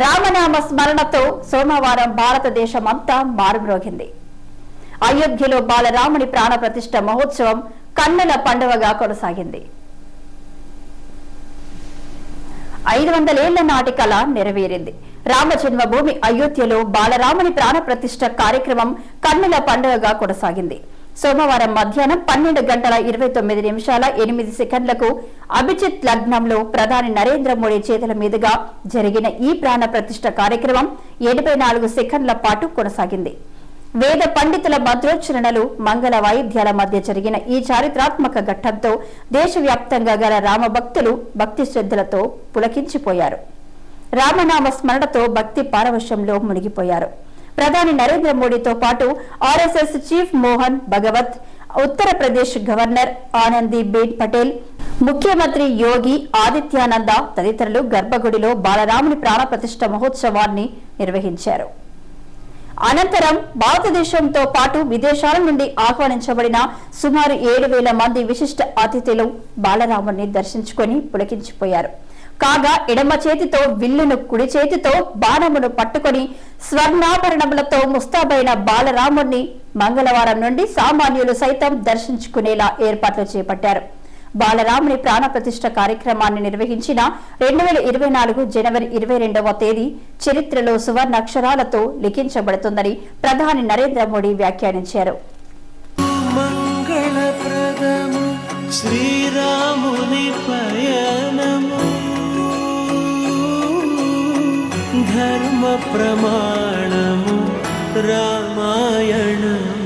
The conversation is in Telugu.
రామనామ స్మరణతో సోమవారం భారతదేశమంతా మారుమ్రోగింది. అయోధ్యలో బాలరాముని ప్రాణప్రతిష్ఠ మహోత్సవం కన్నుల పండుగగా కొనసాగింది. ఐదు వందలేళ్ళ నాటి కళ నెరవేరింది. రామజన్మభూమి అయోధ్యలో బాలరాముని ప్రాణప్రతిష్ఠ కార్యక్రమం కన్నుల పండుగగా కొనసాగింది. సోమవారం మధ్యాహ్నం పన్నెండు గంటల ఇరవై తొమ్మిది నిమిషాల ఎనిమిది సెకండ్లకు అభిజిత్ లగ్నంలో ప్రధాని నరేంద్ర మోడీ చేతుల మీదుగా జరిగిన ఈ ప్రాణ ప్రతిష్ట కార్యక్రమం ఎనభై నాలుగు సెకండ్ల పాటు కొనసాగింది. వేద పండితుల మంత్రోచ్చరణలు మంగళ వాయిద్యాల మధ్య జరిగిన ఈ చారిత్రాత్మక ఘట్టంతో దేశవ్యాప్తంగా గల రామ భక్తులు భక్తి శ్రద్ధలతో పులకించిపోయారు. రామనామ స్మరణతో భక్తి పారవశ్యంలో మునిగిపోయారు. ప్రధాని నరేంద్ర మోడీతో పాటు RSS chief Mohan Bhagwat Uttar Pradesh governor Anandiben Patel ముఖ్యమంత్రి యోగి ఆదిత్యానంద తదితరులు గర్భగుడిలో బాలరాముని ప్రాణప్రతిష్ట మహోత్సవాన్ని నిర్వహించారు. అనంతరం భారతదేశంతో పాటు విదేశాల నుండి ఆహ్వానించబడిన సుమారు ఏడు వేల మంది విశిష్ట అతిథులు బాలరాముని దర్శించుకొని పులకించిపోయారు. కాగా ఎడమ చేతితో విల్లును కుడి చేతితో బాణమును పట్టుకొని స్వర్ణాభరణములతో ముస్తాబైన బాలరాముణ్ణి మంగళవారం నుండి సామాన్యులు సైతం దర్శించుకునేలా ఏర్పాట్లు చేపట్టారు. బాలరాముని ప్రాణ ప్రతిష్ట కార్యక్రమాన్ని నిర్వహించిన రెండు వేల ఇరవై నాలుగు జనవరి ఇరవై రెండవ తేదీ చరిత్రలో సువర్ణ అక్షరాలతో లిఖించబడుతుందని ప్రధాని నరేంద్ర మోడీ వ్యాఖ్యానించారు. మంగళప్రదము ధర్మ ప్రమాణము రామాయణము